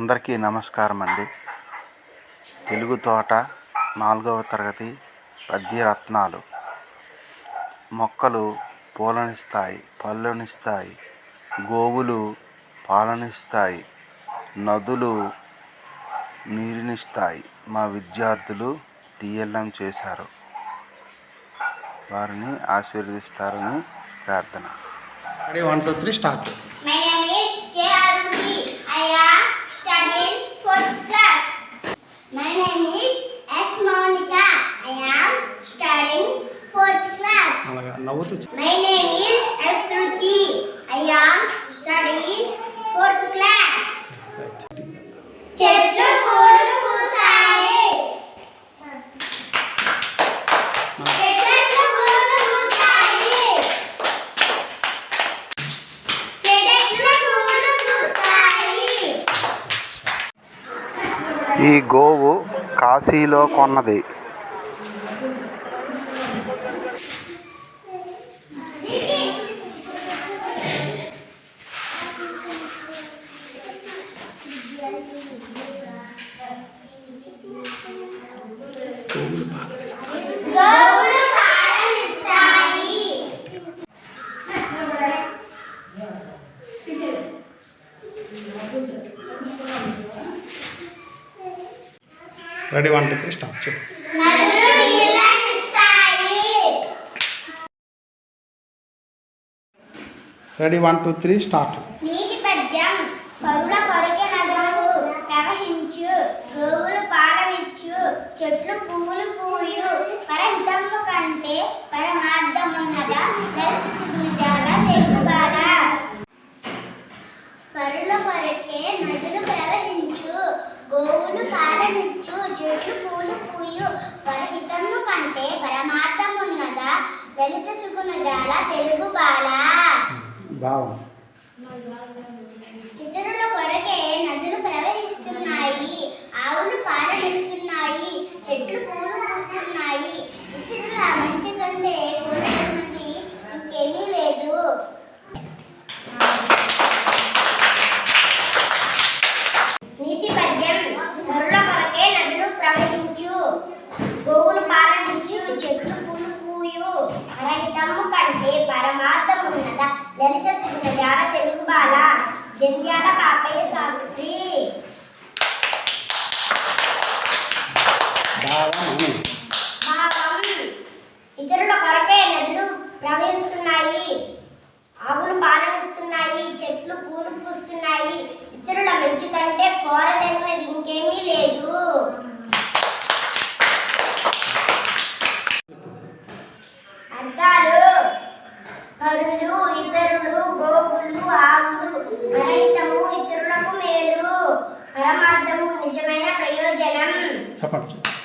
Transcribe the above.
అందరికీ నమస్కారం అండి తెలుగు తోట నాలుగవ తరగతి పద్యరత్నాలు. మొక్కలు పూలనిస్తాయి పళ్ళనిస్తాయి గోవులు పాలనిస్తాయి నదులు నీరునిస్తాయి. మా విద్యార్థులు టీఎల్ఎం చేశారు. వారిని ఆశీర్వదిస్తారని ప్రార్థన. వన్ టూ త్రీ స్టార్ట్ నవ్వుతూ చె- My name is S. Ruti. I am studying fourth class. Right. చెట్లు పూస్తాయి ఈ గోవు కాశీలో కొన్నది గోవులు పాలనిస్తాయి. రెడీ వన్ టూ త్రీ నదులు నీళ్ళనిస్తాయి. Ready one two three start. నీటి పద్యం. పరుల కొరకే నదులు ప్రవహించు. గోవులు చెట్లు పువ్వులు పూయు పరహితము కంటే పరమార్థమున్నదా? దర్శిజాల తెలుగుబాల పరుల కొరకే నదులు ప్రవహించు గోవులు పాలనిచ్చు చెట్లు పూలు పూయు. పరహితము కంటే పరమార్థమున్నదా? దళిత సుగుణ జాల తెలుగు బాల. భావం ఇతరుల కొరకే నదులు ప్రవహిస్తున్నాయి ఆవులు పాలనిస్తున్నాయి చెట్లు పూలు పూస్తున్నాయి ఇతరుల మంచి కంటే కోరుకున్నది ఇంకేమీ లేదు నీతి పద్యం గొర్రెల కొరకే నదులు ప్రవహించు గోవులు పాలనించు చెట్లు పూలు పూయు రహితము కంటే లలిత సుగుణజాల తెలుగు బాల జంధ్యాల పాపయ్య శాస్త్రి ఇతరుల కొరకే నదులు ప్రవహిస్తున్నాయి ఆవులు పాలనిస్తున్నాయి చెట్లు పూలు పూస్తున్నాయి ఇతరుల మంచి కంటే కోరదగినది ఇంకేమీ లేదు అర్థాలు పరులు ఇతరులు గోవులు ఆవులు ఇతరులకు మేలు. పరమార్థము నిజమైన ప్రయోజనం. చెప్పండి.